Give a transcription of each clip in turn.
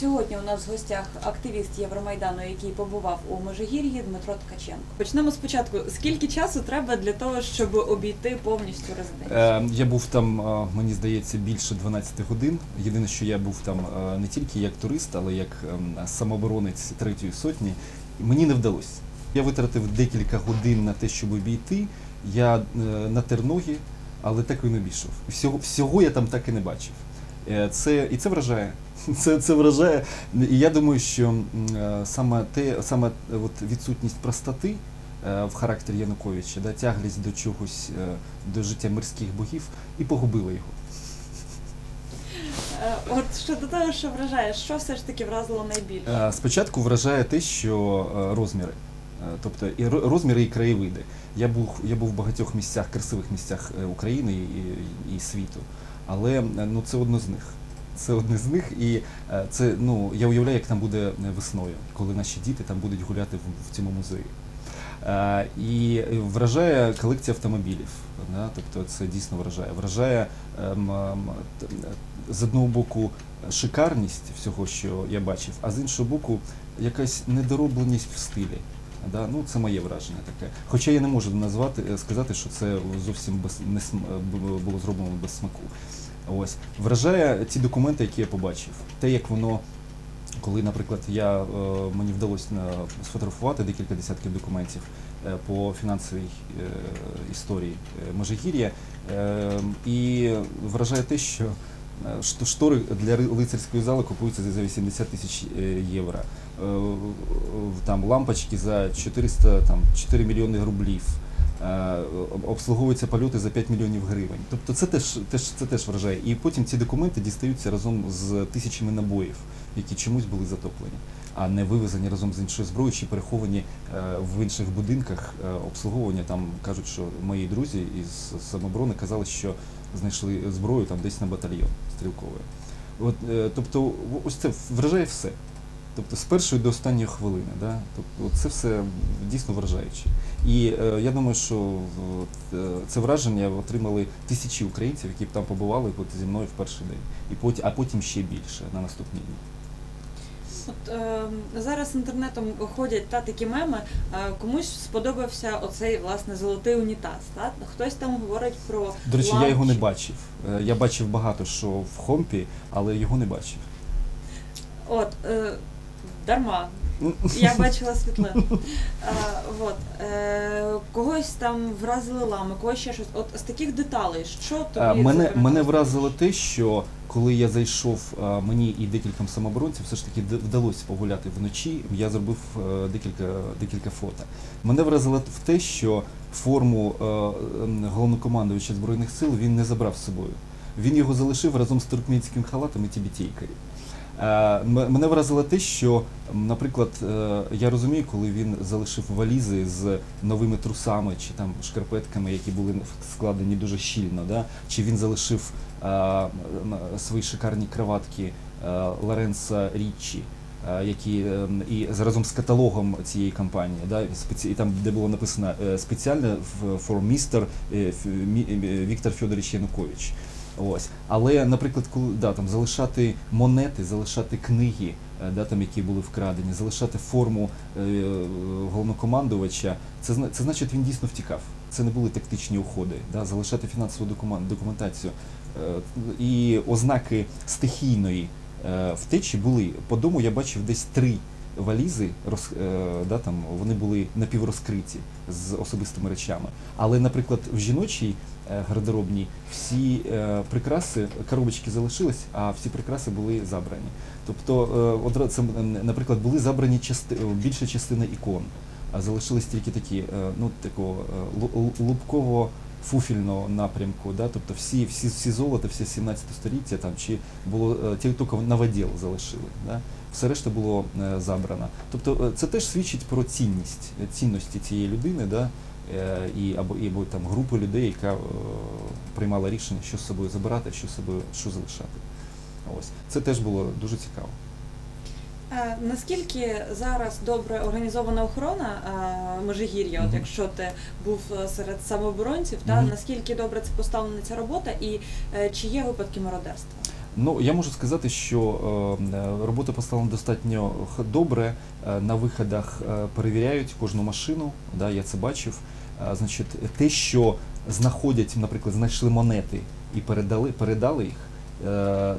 Сьогодні у нас в гостях активіст Євромайдану, який побував у Межигір'ї, Дмитро Ткаченко. Почнемо спочатку. Скільки часу треба для того, щоб обійти повністю резиденцію? Е, я був там, е, мені здається, більше 12 годин. Єдине, що я був там е, не тільки як турист, але як ем, самооборонець третьої сотні. Мені не вдалося. Я витратив декілька годин на те, щоб обійти. Я натер ноги, але так і не обійшов. Всього, всього я там так і не бачив. Е, Це, і це вражає. Це, це вражає. І я думаю, що е, саме те, саме е, от відсутність простоти в характері Януковича, да, тяглість до чогось, до життя мирських богів, і погубила його. От щодо того, що вражає, що все ж таки вразило найбільше? Спочатку вражає те, що розміри, тобто і розміри і краєвиди. Я був, я був в багатьох місцях, красивих місцях України і, і світу, але е, ну, це одно з них. Це одне з них, і е, це ну я уявляю, як там буде е, весною, коли наші діти там будуть гуляти в, в цьому музеї. І вражає колекція автомобілів. Да? Тобто це дійсно вражає. Вражає ем, ем, з одного боку шикарність всього, що я бачив, а з іншого боку, якась недоробленість в стилі. Да? Ну, це моє враження таке. Хоча я не можу назвати, е, сказати, що це зовсім без, не е, бу- було зроблено без смаку. Ось. Вражає ті документи, які я побачив. Те, як воно, коли, наприклад, я, е, мені вдалося сфотографувати декілька десятків документів по фінансовій історії Межигір'я, і вражає те, що штори для лицарської зали купуються за 80 тисяч е, євро. Е, Там лампочки за 400, там, 4 мільйони рублів. Е, Обслуговуються польоти за 5 мільйонів гривень. Тобто це теж, теж, це теж вражає. І потім ці документи дістаються разом з тисячами набоїв, які чомусь були затоплені, а не вивезені разом з іншою зброєю чи переховані е, в інших будинках е, обслуговування. Там кажуть, що мої друзі із самооборони казали, що знайшли зброю там десь на батальйон стрілковий. От, е, тобто, ось це вражає все. Тобто з першої до останньої хвилини, да? тобто, це все дійсно вражаюче. І е, я думаю, що е, це враження отримали тисячі українців, які там побували от, зі мною в перший день, і потім, а потім ще більше на наступні дні. От е, зараз інтернетом ходять та такі меми. Е, комусь сподобався оцей власне золотий унітаз. Та? Хтось там говорить про До речі, я його не бачив. Е, Я бачив багато що в хомпі, але його не бачив. От е, дарма. Я бачила світлину. Е, от, е, когось там вразили лами, когось ще щось. От з таких деталей, що тобі А, мене, мене вразило те, що коли я зайшов, а, мені і декільком самооборонців все ж таки вдалося погуляти вночі. Я зробив е, декілька, декілька фото. Мене вразило в те, що форму е, головнокомандуюча збройних сил він не забрав з собою. Він його залишив разом з туркменським халатом і тібітійкою. Е, Мене вразило те, що, наприклад, е, я розумію, коли він залишив валізи з новими трусами чи там шкарпетками, які були складені дуже щільно, да? чи він залишив е, м, свої шикарні краватки е, Лоренса Річчі. е, Які е, і разом з каталогом цієї кампанії, да, і там, де було написано е, спеціально for Mr. е, е, Віктор Федорович Янукович. Ось. Але, наприклад, коли да, там, залишати монети, залишати книги, е, да, там, які були вкрадені, залишати форму е, головнокомандувача, це, це значить, він дійсно втікав. Це не були тактичні уходи, да, залишати фінансову документ, документацію. Е, і ознаки стихійної е, втечі були. По дому я бачив десь три валізи, роз, е, да, там, вони були напіврозкриті з особистими речами. Але, наприклад, в жіночій е, гардеробній всі е, прикраси, коробочки залишились, а всі прикраси були забрані. Тобто, е, це, наприклад, були забрані части, е, більша частина ікон, а залишились тільки такі, е, ну, такого е, лу- лу- лубкового фуфільного напрямку, да? тобто всі, всі, всі золота, всі 17 століття там, чи було е, тільки новоділ залишили. Да? Все решта було е, забрано. Тобто е, це теж свідчить про цінність, е, цінності цієї людини, да? Е, і, або, і, або там групи людей, яка е, приймала рішення, що з собою забирати, що з собою що залишати. Ось. Це теж було дуже цікаво. Е, Наскільки зараз добре організована охорона Межигір'я, от якщо ти був серед самооборонців, та наскільки добре це поставлена ця робота, і чи є випадки мародерства? Ну, я можу сказати, що е, е, робота поставлена достатньо добре. Е, На виходах перевіряють кожну машину, да, я це бачив. Значить, те, що знаходять, наприклад, знайшли монети і передали, передали їх,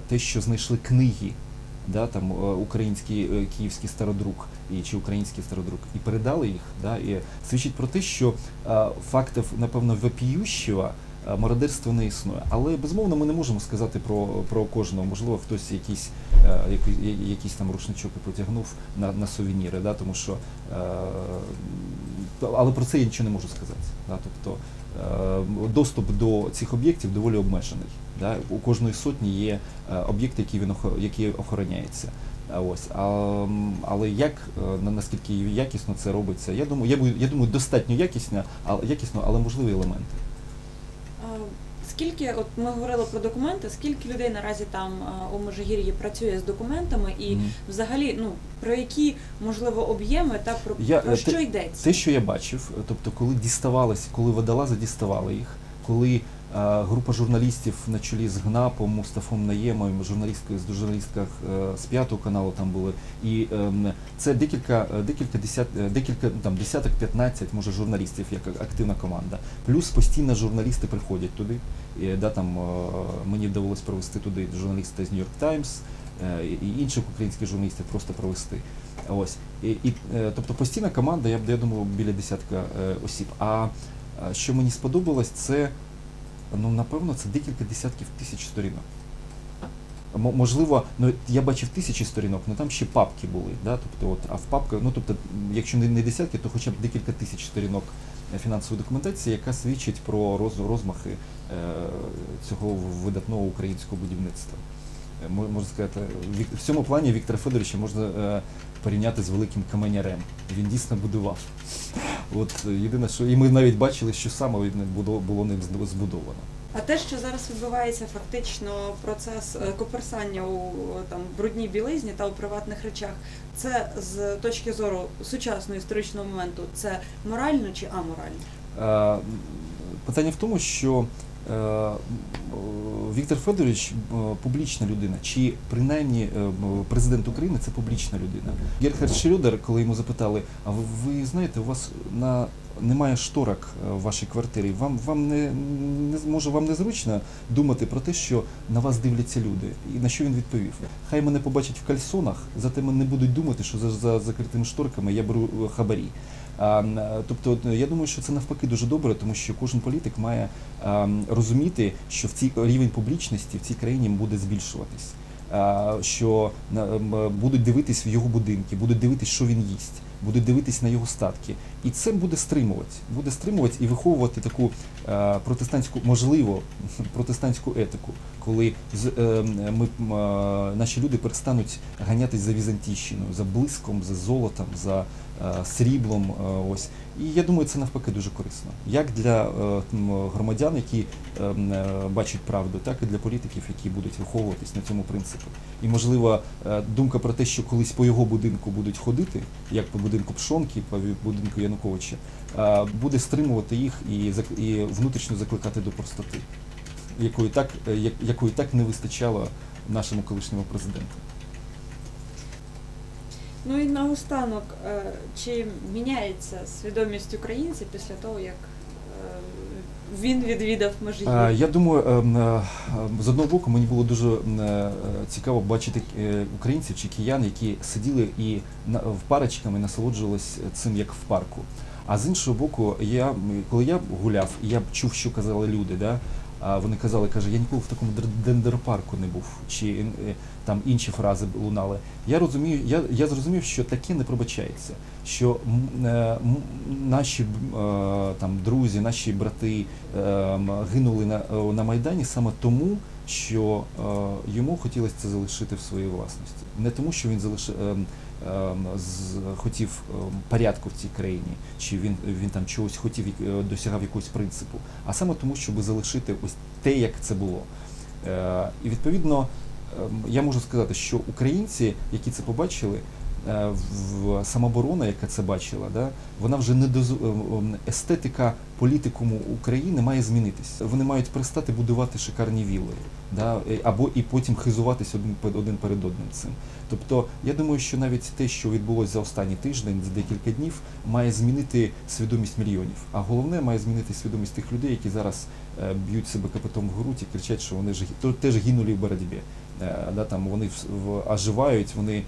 те, що знайшли книги, да, там, український київський стародрук і, чи український стародрук, і передали їх, да, і свідчить про те, що фактів, напевно, вопіющого мародерства не існує. Але безумовно ми не можемо сказати про, про кожного. Можливо, хтось якийсь, е, який- якийсь там рушничок і потягнув на, на сувеніри, да, тому що е, але про це я нічого не можу сказати. Да, тобто е, доступ до цих об'єктів доволі обмежений. Да. У кожної сотні є е, об'єкт, який він який охороняється. Ось, а, але як е, на- наскільки якісно це робиться? Я думаю, я, я думаю, достатньо якісно, але якісно, але можливі елементи. Скільки, от ми говорили про документи, скільки людей наразі там у Межигір'ї працює з документами, і mm. взагалі, ну про які можливо об'єми та про, Я, про е, що те- йдеться? Те, що я бачив, е, тобто, коли діставалися, коли водолази діставали їх, коли е, група журналістів на чолі з ГНАПом, Мустафом Наємом, журналістка з журналістках е, з п'ятого каналу там були, і ем, це декілька, е, декілька десят, е, декілька там десяток, 15, може, журналістів, як активна команда. Плюс постійно журналісти приходять туди. І, да, там, мені вдалося провести туди журналіста з Times е, і інших українських журналістів просто провести. Ось. І, і, тобто постійна команда, я, б- я думаю, біля десятка осіб. А що мені сподобалось, це, ну, напевно, це декілька десятків тисяч сторінок. Можливо, ну я бачив тисячі сторінок, але там ще папки були. Да? Тобто, от, а в папках, ну тобто, якщо не, не десятки, то хоча б декілька тисяч сторінок е, фінансової документації, яка свідчить про роз, розмахи е, цього видатного українського будівництва. Е, Можна сказати, в цьому плані Віктора Федоровича можна е, порівняти з великим каменярем. Він дійсно будував. От е, єдине, що і ми навіть бачили, що саме було, ним збудовано. А те, що зараз відбувається фактично процес е, коперсання у там брудній білизні та у приватних речах, це з точки зору сучасного історичного моменту, це морально чи аморально? Питання в тому, що е, Віктор Федорович е, публічна людина, чи принаймні е, президент України це публічна людина. Герхард Шрёдер, коли йому запитали, а ви, ви знаєте, у вас на немає шторок в вашій квартирі. Вам вам не, не може вам незручно думати про те, що на вас дивляться люди. І на що він відповів? Хай мене побачать в кальсонах, зате мене не будуть думати, що за, за закритими шторками я беру хабарі. А, м, е, тобто, я думаю, що це навпаки дуже добре, тому що кожен політик має розуміти, що в цій рівень публічності в цій країні буде збільшуватись. Що будуть дивитись в його будинки, будуть дивитись, що він їсть, будуть дивитись на його статки. І це буде стримувати, буде стримувати і виховувати таку е, протестантську, можливо, протестантську етику, коли з, е, ми, е, наші люди перестануть ганятись за Візантійщиною, за блиском, за золотом, за е, сріблом. е, ось. І я думаю, це навпаки дуже корисно. Як для е, громадян, які е, е, бачать правду, так і для політиків, які будуть виховуватись на цьому принципі. І можливо, е, думка про те, що колись по його будинку будуть ходити, як по будинку Пшонки, по будинку Януковича, е, буде стримувати їх і, і внутрішньо закликати до простоти, якої так, е, якої так не вистачало нашому колишньому президенту. Ну і наостанок, е, чи міняється свідомість українців після того, як він відвідав Е, Межигір'я? Я думаю, ем, е, ем, з одного боку, мені було дуже е, цікаво бачити е, українців чи киян, які сиділи і в парочками насолоджувались цим як в парку. А з іншого боку, я коли я гуляв, я чув, що казали люди, да, а вони казали, каже, я ніколи в такому дендерпарку не був, чи е, там інші фрази лунали. Я розумію, я, я зрозумів, що таке не пробачається. Що е, наші е, там друзі, наші брати е, гинули на, е, на Майдані саме тому, що е, йому хотілося це залишити в своїй власності. Не тому, що він залишив. ем, ем, хотів ем, порядку в цій країні, чи він, він там чогось хотів, е, досягав якогось принципу, а саме тому, щоб залишити ось те, як це було. Е, і відповідно, я можу сказати, що українці, які це побачили, в самооборона, яка це бачила, да, вона вже не доз... е, естетика політикуму України має змінитися. Вони мають перестати будувати шикарні вілли, да, е, або і потім хизуватись один перед одним цим. Тобто, я думаю, що навіть те, що відбулося за останній тиждень, за декілька днів, має змінити свідомість мільйонів. А головне має змінити свідомість тих людей, які зараз е, б'ють себе капитом в грудь кричать, що вони ж теж гинули в боротьбі. Е, да, там вони оживають, вони е,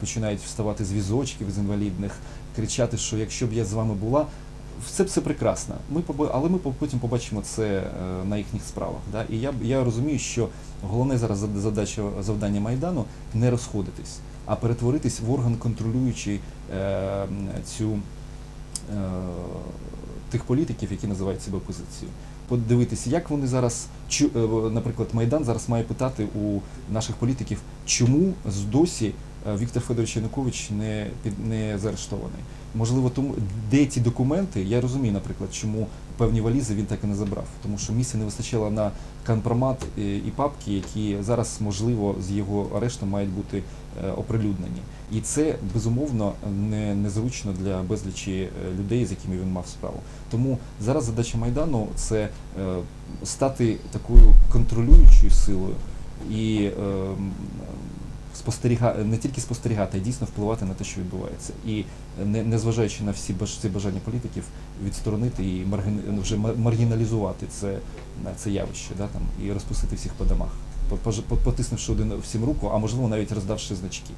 починають вставати з візочків з інвалідних, кричати, що якщо б я з вами була, все все прекрасно. Ми але ми потім побачимо це е, на їхніх справах. Да? І я, я розумію, що головне зараз задача завдання майдану не розходитись, а перетворитись в орган, контролюючий е, цю е, тих політиків, які називають себе опозицією. Подивитися, як вони зараз, е, наприклад, Майдан зараз має питати у наших політиків, чому з досі е, Віктор Федорович Янукович не не заарештований. Можливо, тому де ті документи, я розумію, наприклад, чому певні валізи він так і не забрав, тому що місця не вистачало на компромат е, і папки, які зараз, можливо, з його арештом мають бути оприлюднені. І це безумовно не незручно для безлічі е, людей, з якими він мав справу. Тому зараз задача майдану це е, стати такою контролюючою силою і е, м, не тільки спостерігати, а й дійсно впливати на те, що відбувається, і не, незважаючи на всі ці бажання політиків, відсторонити і маргін, вже маргіналізувати це, це явище, да, там, і розпустити всіх по домах, потиснувши один всім руку, а можливо навіть роздавши значки.